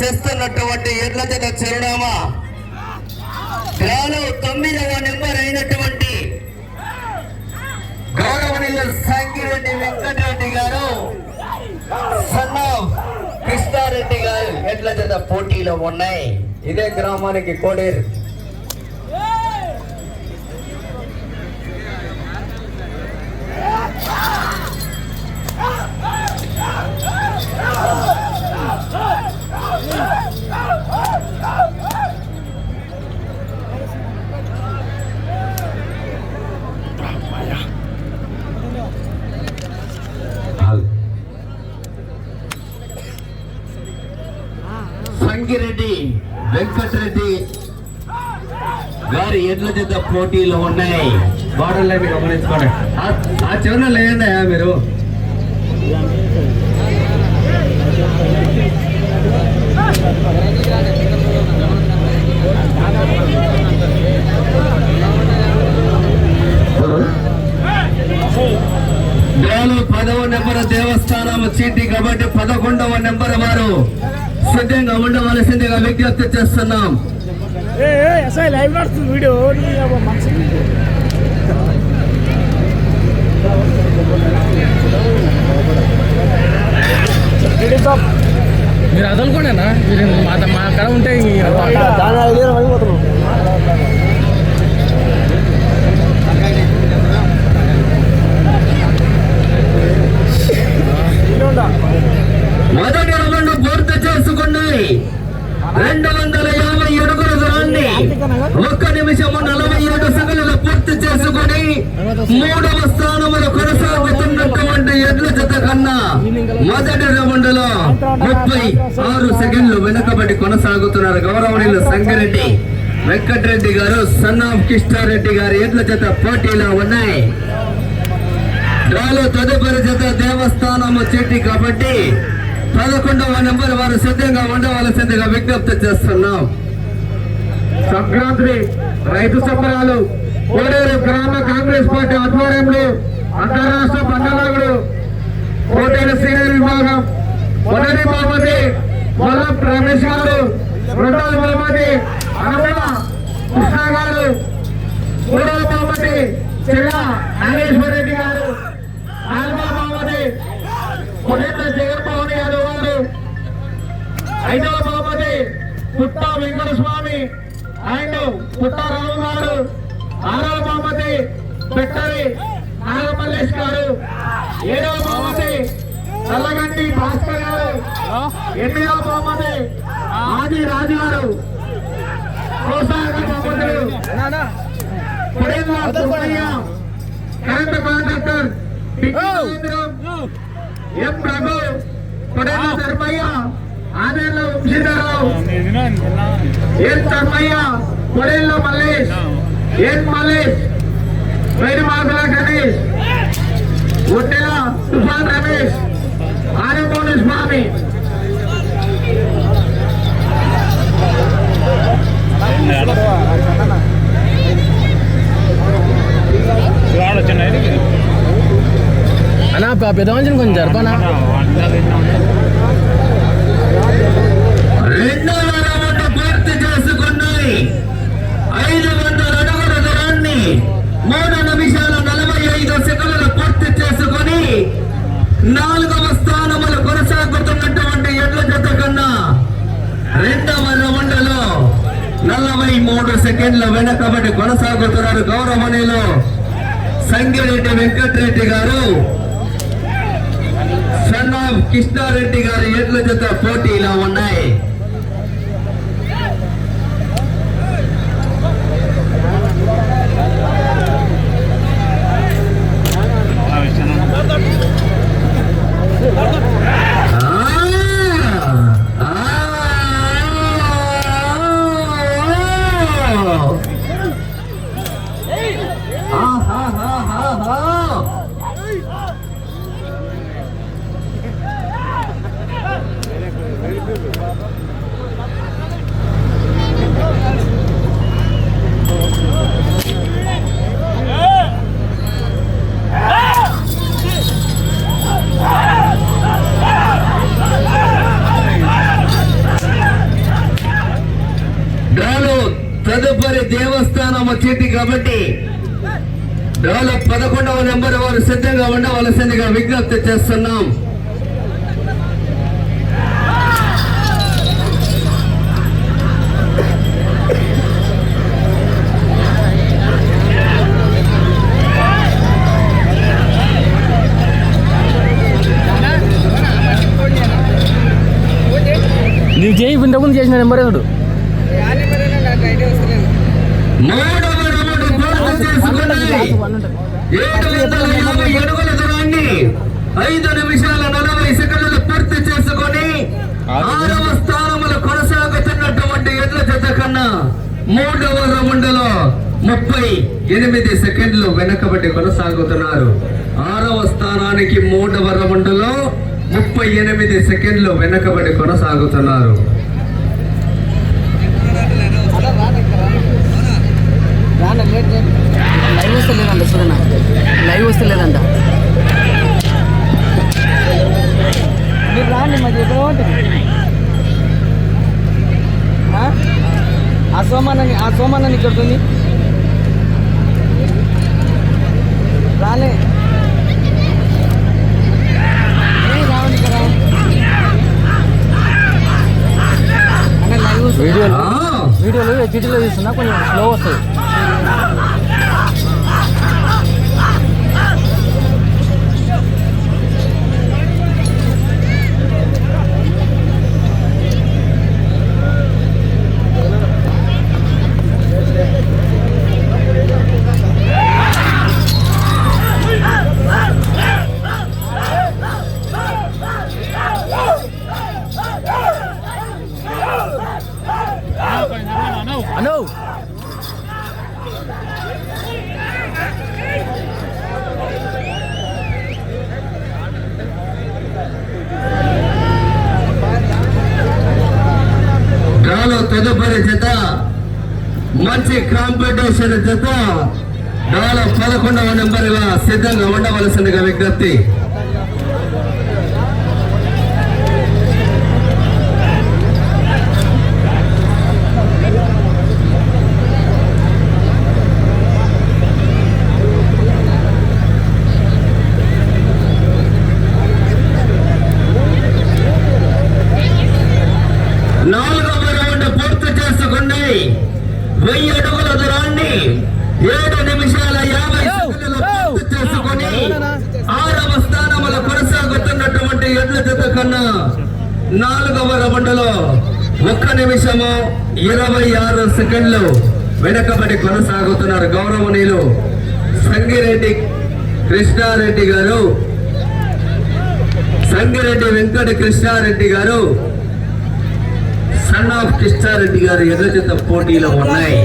చేస్తున్నటువంటి ఎడ్ల జత చిరునామా. గ్రాలో తొమ్మిదవ నెంబర్ అయినటువంటి గౌరవనీయ సంగిరెడ్డి వెంకటరెడ్డి గారు సన్న కృష్ణారెడ్డి గారు ఎడ్ల జత పోటీలో ఉన్నాయి. ఇదే గ్రామానికి కోడేరు. సంగిరెడ్డి వెంకటరెడ్డి గారి ఎడ్ల జత పోటీలు ఉన్నాయి. గోడల్లో మీరు గమనించుకోండి. ఆ- చివరన లేదయా మీరు. వేలు పదవ నెంబర్ దేవస్థానం చీటి కాబట్టి పదకొండవ నెంబర్ వారు సిద్ధంగా ఉండవలసిందిగా విజ్ఞప్తి చేస్తున్నాం. వీడియో మీరు అదనుకోండినా మీరు మా మా అక్కడ ఉంటే మొదటి రౌండ్ పూర్తి చేసుకున్నాయి. రెండు వందల యాభై దూరాన్ని ఒక్క నిమిషము నలభై ఏడు సెకండ్లు పూర్తి చేసుకుని మూడవ స్థానములు కొనసాగుతున్నటువంటి ఎడ్ల జత కన్నా మొదటి రౌండ్లో ముప్పై ఆరు సెకండ్లు వెనుకబడి కొనసాగుతున్నారు గౌరవనీయులు సంగారెడ్డి. వెంకటరెడ్డి గారు సన్ ఆఫ్ కిష్టారెడ్డి గారి ఎడ్ల జత పోటీలో ఉన్నాయి. డ్రాలో తదుపరి జత దేవస్థానము చెట్టి కాబట్టి పదకొండవ నెంబర్ వారు సిద్ధంగా ఉండవలసిందిగా విజ్ఞప్తి చేస్తున్నాం. సంక్రాంతి రైతు సంబరాలు కోడేరు గ్రామ కాంగ్రెస్ పార్టీ ఆధ్వర్యంలో అంతరాష్ట్ర పండలాగుడు కోటేరు సీనియర్ విభాగం మొదటి బహుమతి వల్లం రమేష్ గారు రెండవ బహుమతి అనమల కృష్ణ గారు మూడవ బహుమతి చిల్ల నాగేశ్వర రెడ్డి గారు నాలుగవ బహుమతి కొడేట జగన్మోహన్ యాదవ్ గారు ఐదవ బహుమతి పుట్ట వెంకట స్వామి అండ్ పుట్టారావు గారు ఆరవ బహుమతి పెట్టరి నాగమల్లేష్ గారు ఏడవ బహుమతి నల్లగంటి భాస్కర్ గారు. ఎనిమిదవ బహుమతి. ఆది రాజు గారు ప్రోత్సాహక బహుమతులు. కొడేళ్ళ సుబ్బయ్య కరెంట్ కాంట్రాక్టర్ పిచ్చి మహేంద్రం ఎం ప్రభు కొడేళ్ళ ధర్మయ్య ఆదేళ్ళ వంశీధరరావు. ఎన్ ధర్మయ్య కొడేళ్ళ మల్లేష్. ఎన్ మల్లేష్ వైరమాకుల గణేష్. ఒట్టెల తుఫాన్ రమేష్. స్వామి అన్నా పెద్ద మనిషిని కొంచెం జరపనా రెండవ రౌండ్ పూర్తి చేసుకున్నాయి ఐదు వందల అడుగుల దూరాన్ని మూడు నిమిషాల నలభై ఐదు సెకండ్లు పూర్తి చేసుకుని నాలుగవ స్థానములు కొనసాగుతున్నటువంటి ఎడ్ల జత కన్నా రెండవ రౌండ్లో నలభై మూడు సెకండ్ల వెనకబడి కొనసాగుతున్నారు గౌరవనీయులు సంగిరెడ్డి వెంకటరెడ్డి గారు సన్ ఆఫ్ కృష్ణారెడ్డి గారి ఎడ్ల జత పోటీలో ఉన్నాయి దేవస్థానం చీటి కాబట్టి డ్రాలో పదకొండవ నెంబర్ వారు సిద్ధంగా ఉండవలసిందిగా విజ్ఞప్తి చేస్తున్నాం. నువ్వు చేయి ఇంతకుముందు చేసిన నెంబర్ చూడు మూడవ రౌండ్ పూర్తి ఏడు వందల యాభై అడుగుల దూరాన్ని ఐదు నిమిషాల నలభై సెకండ్లు పూర్తి చేసుకొని ఆరవ స్థానంలో కొనసాగుతున్నటువంటి ఎడ్ల జత కన్నా మూడవ రౌండ్లో ముప్పై ఎనిమిది సెకండ్లు వెనకబడి కొనసాగుతున్నారు. ఆరవ స్థానానికి మూడవ రౌండ్లో ముప్పై ఎనిమిది సెకండ్లు వెనకబడి కొనసాగుతున్నారు లైవ్ వస్తలేదంట చూడన్న లైవ్ వస్తలేదంట. మీరు రాండి మాకు ఎక్కడ ఆ? సోమానని ఆ సోమానని ఇక్కడ ఉంది రాలే. వీడియోలు ఆ వీడియోలు హెచ్డీలో తీస్తున్నా కొంచెం స్లో వస్తుంది. మంచి కాంపిటీషన్ జత. దాదాపు పదకొండవ నెంబర్గా సిద్ధంగా ఉండవలసిందిగా విజ్ఞప్తి నాలుగవ రౌండ్ పూర్తి చేసుకుని వెయ్యి అడుగుల దూరాన్ని ఏడు నిమిషాల యాభై సెకండ్లు పూర్తి చేసుకుని ఆరవ స్థానంలో కొనసాగుతున్నటువంటి ఎడ్ల జత కన్నా నాలుగవ రౌండ్లో ఒక్క నిమిషము ఇరవై ఆరు సెకండ్లు వెనకబడి కొనసాగుతున్నారు గౌరవనీయులు సంగిరెడ్డి కృష్ణారెడ్డి గారు. సంగిరెడ్డి వెంకట కృష్ణారెడ్డి గారు. సన్ ఆఫ్ కృష్ణారెడ్డి గారు ఎర్రజత పోటీలో ఉన్నాయి.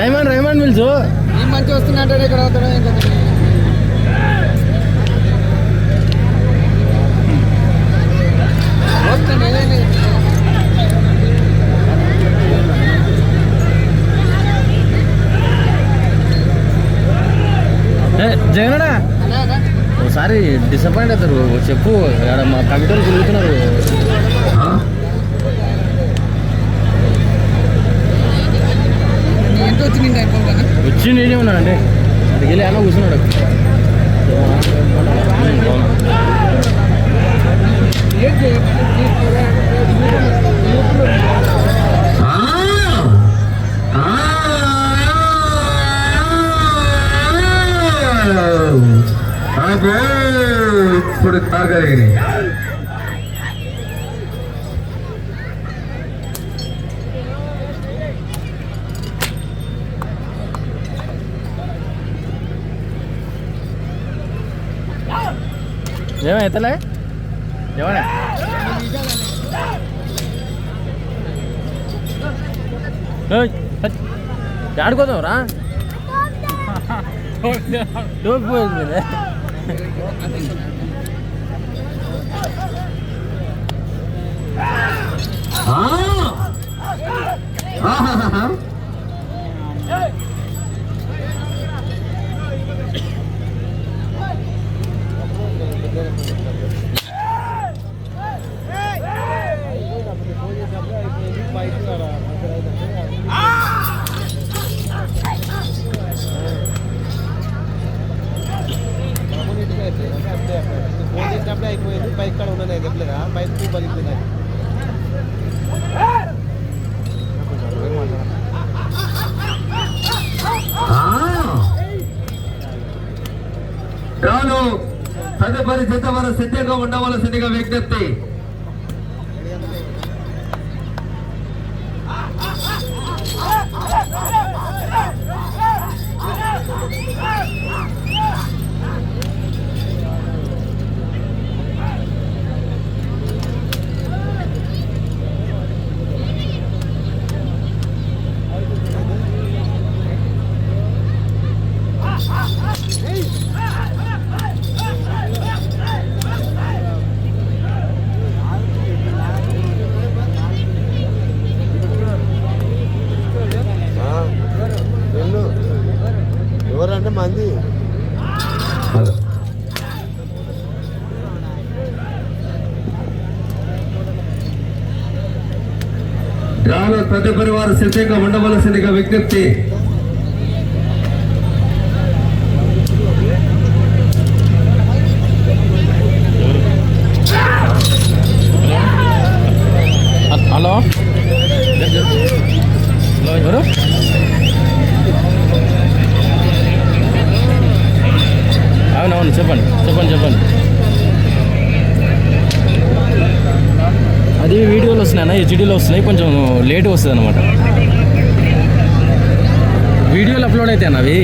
రైమాన్ రైమాన్ పిలుచు. ఈ మంచి వస్తున్నట్టే ఇక్కడ జగనడా ఒకసారి డిసప్పాయింట్ అవుతారు. చెప్పు ఇక్కడ మా కమిటీలు తిరుగుతున్నారు. వచ్చి నేనే ఉన్నానండి అక్కడికి వెళ్ళి అన్న కూర్చున్నాడు. ఆ! जेवण येतलं जेवण आहे ఆడుకోదాం రా టోపీ పోయింది సిద్ధంగా ఉండవలసిందిగా విజ్ఞప్తి. డ్రాలో తదుపరి వారు సిద్ధంగా ఉండవలసిందిగా విజ్ఞప్తి హెచ్డీలో వస్తున్నాయి కొంచెం లేట్ వస్తుంది అనమాట వీడియోలు అప్లోడ్ అవుతాయి అవి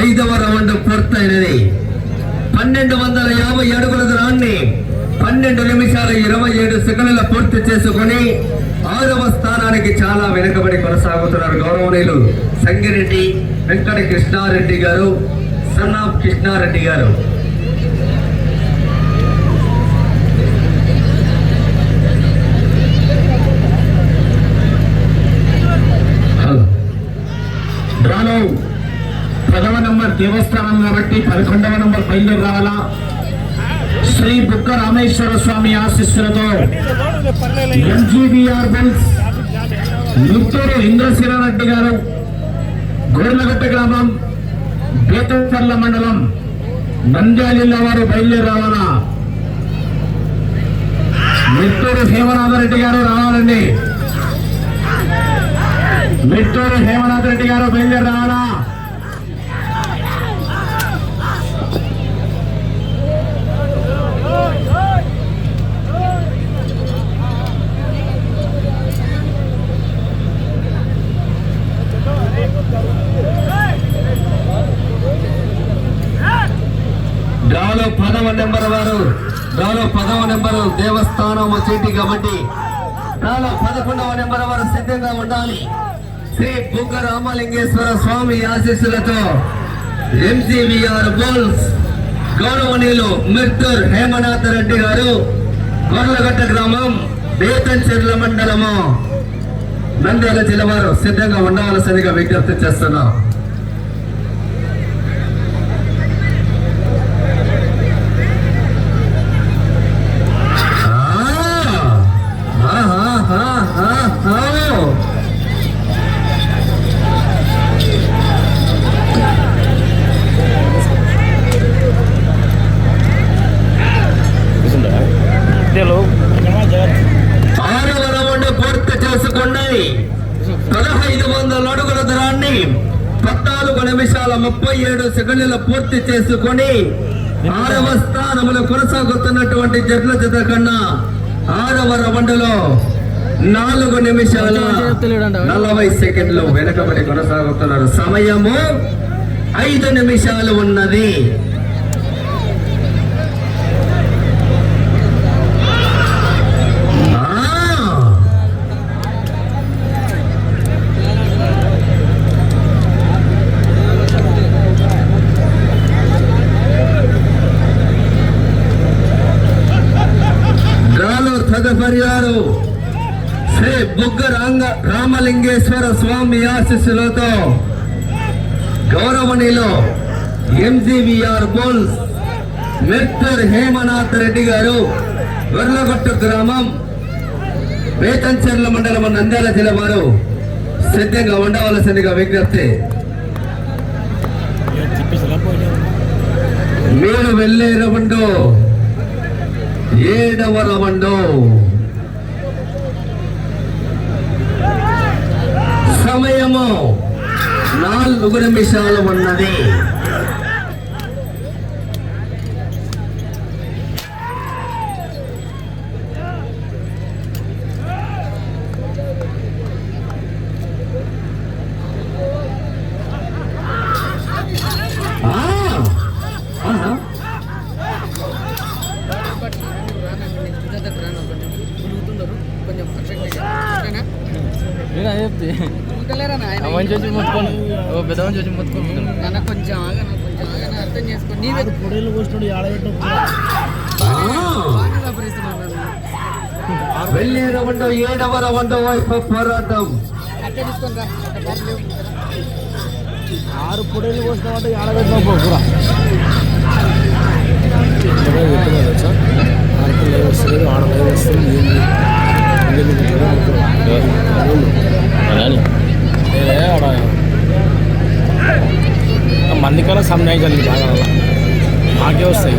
ఐదవ రౌండ్ పూర్తయినది పన్నెండు వందల యాభై అడుగుల దూరాన్ని పన్నెండు నిమిషాల ఇరవై ఏడు సెకండ్ల పూర్తి చేసుకుని ఆరవ స్థానానికి చాలా వెనుకబడి కొనసాగుతున్నారు గౌరవనీయులు సంగిరెడ్డి వెంకట కృష్ణారెడ్డి గారు సన్ ఆఫ్ కృష్ణారెడ్డి గారు. డ్రాలో పదవ నంబర్ దేవస్థానం కాబట్టి పదకొండవ నంబర్ బయలుదేరి రావాలా? శ్రీ బుక్క రామేశ్వర స్వామి ఆశీస్సులతో ఎంజీబీఆర్ బుల్స్ ముత్తూరు ఇంద్రశిరారెడ్డి గారు గోర్లగట్ట గ్రామం బేతపర్ల మండలం నంద్యాల జిల్లా వారు బయలుదేరి రావాలా మిత్తూరు హేమనాథరెడ్డి గారు రావాలండి. మిట్టూరు హేమనాథరెడ్డి గారు బయలుదేరి రావాలి దేవస్థానం కాబట్టి డ్రాలో పదకొండవ నెంబర్ వారు సిద్ధంగా ఉండాలి. శ్రీ బుగ్గ రామలింగేశ్వర స్వామి ఆశీస్సులతో ఎంసీబీఆర్ బోల్స్ గౌరవనీయులు మిర్తూర్ హేమనాథ్ రెడ్డి గారు కొర్లగట్ట గ్రామం బేతంచెర్ల మండలము. నంద్యాల జిల్లా వారు సిద్ధంగా ఉండవలసిందిగా విజ్ఞప్తి చేస్తున్నాం. పద్నాలుగు నిమిషాల ముప్పై ఏడు సెకండ్ల పూర్తి చేసుకొని ఆరవ స్థానంలో కొనసాగుతున్నటువంటి జట్ల జత కన్నా ఆరవ రౌండ్లో నాలుగు నిమిషాల నలభై సెకండ్లు వెనుకబడి కొనసాగుతున్నారు. సమయము ఐదు నిమిషాలు ఉన్నది ఆ డ్రాలో తదుపరివారు శ్రీ బుగ్గ రాంగ రామలింగేశ్వర స్వామి ఆశీస్సులతో గౌరవనీయులు ఎంజీవీఆర్ బోల్స్ మిస్టర్ హేమనాథ్ రెడ్డి గారు వెర్లగొట్టు గ్రామం వేతంచెర్ల మండలం నంద్యాల జిల్లా వారు సిద్ధంగా ఉండవలసిందిగా విజ్ఞప్తి. మీరు వెళ్ళే రవండు ఏడవ రవండు. సమయము నాలుగు నిమిషాలు ఉన్నది. వెళ్ళే రవండు ఏడవ రవండు వైపు పోరాటం. ఆరు పొడేళ్ళు కూర్చున్నామంటే ఆడబెట్టిన కూర. ఆడికి లైవ్ వస్తుంది ఆడ. లైవ్ వస్తుంది మంది కన్నా బాగా మాకే వస్తాయి.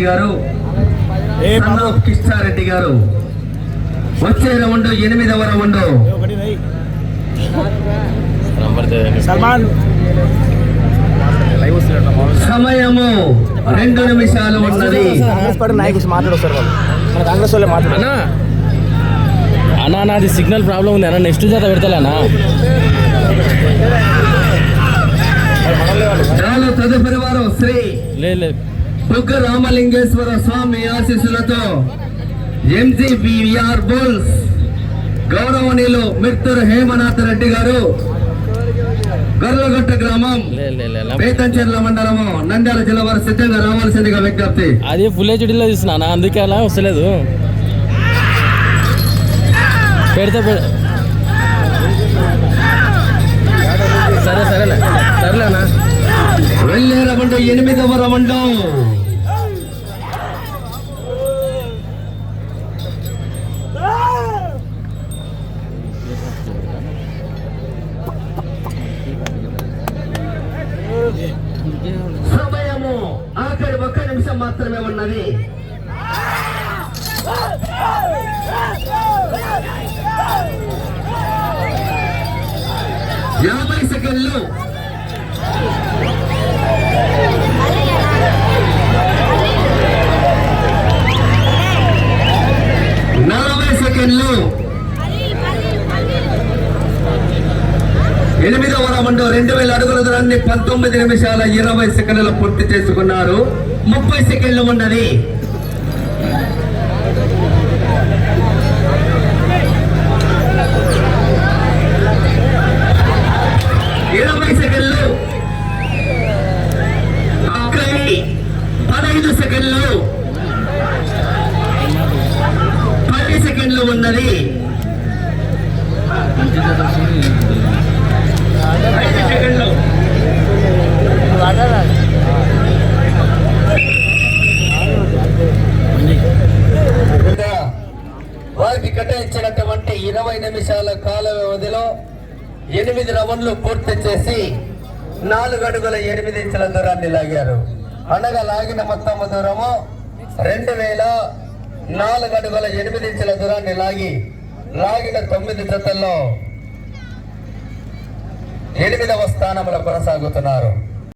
కృష్ణారెడ్డి గారు కృష్ణారెడ్డి గారు. వచ్చే రౌండ్ ఎనిమిదవ రౌండ్. సమయము రెండు నిమిషాలు ఉన్నది. కాంగ్రెస్ వాళ్ళు అన్నా. నాది సిగ్నల్ ప్రాబ్లం ఉంది అన్న నెక్స్ట్ చేత పెడతలేనా చాలు తదుపరి వారు శ్రీ లేదు బుగ్గ రామలింగేశ్వర స్వామి ఆశీస్సులతో ఎంజీబీఆర్ బుల్స్ గౌరవనీయులు మిత్తూరు హేమనాథ్ రెడ్డి గారు గర్లగట్ట గ్రామం పేతంచెర్ల మండలము నంద్యాల జిల్లా వారు సిద్ధంగా రావాల్సిందిగా విజ్ఞప్తి. అది ఫుల్ హెచ్డీలో తీస్తున్నా అందుకే అలా వస్తలేదు. పెడితే పెడ సరే సరేలే సరేలేనా వెళ్ళే ఎనిమిదవ రవండు మాత్రమే ఉన్నది. యాభై సెకండ్లు. నలభై సెకండ్లు. ఎనిమిదవ రౌండ్ రెండు వేల అడుగుల దూరాన్ని పంతొమ్మిది నిమిషాల ఇరవై సెకండ్లు పూర్తి చేసుకున్నారు. ముప్పై సెకండ్లు ఉన్నది. ఇరవై సెకండ్లు. అక్కడి పదహైదు సెకండ్లు. పది సెకండ్లు ఉన్నది. ఐదు సెకండ్లు. వారికి కేటాయించినటువంటి ఇరవై నిమిషాల కాల వ్యవధిలో ఎనిమిది రౌండ్లు పూర్తి చేసి నాలుగు అడుగుల ఎనిమిది ఇంచుల దూరాన్ని లాగారు. అనగా లాగిన మొత్తం దూరము రెండు వేల నాలుగు అడుగుల ఎనిమిది ఇంచుల దూరాన్ని లాగి లాగిన తొమ్మిది జతల్లో ఎనిమిదవ స్థానంలో కొనసాగుతున్నారు.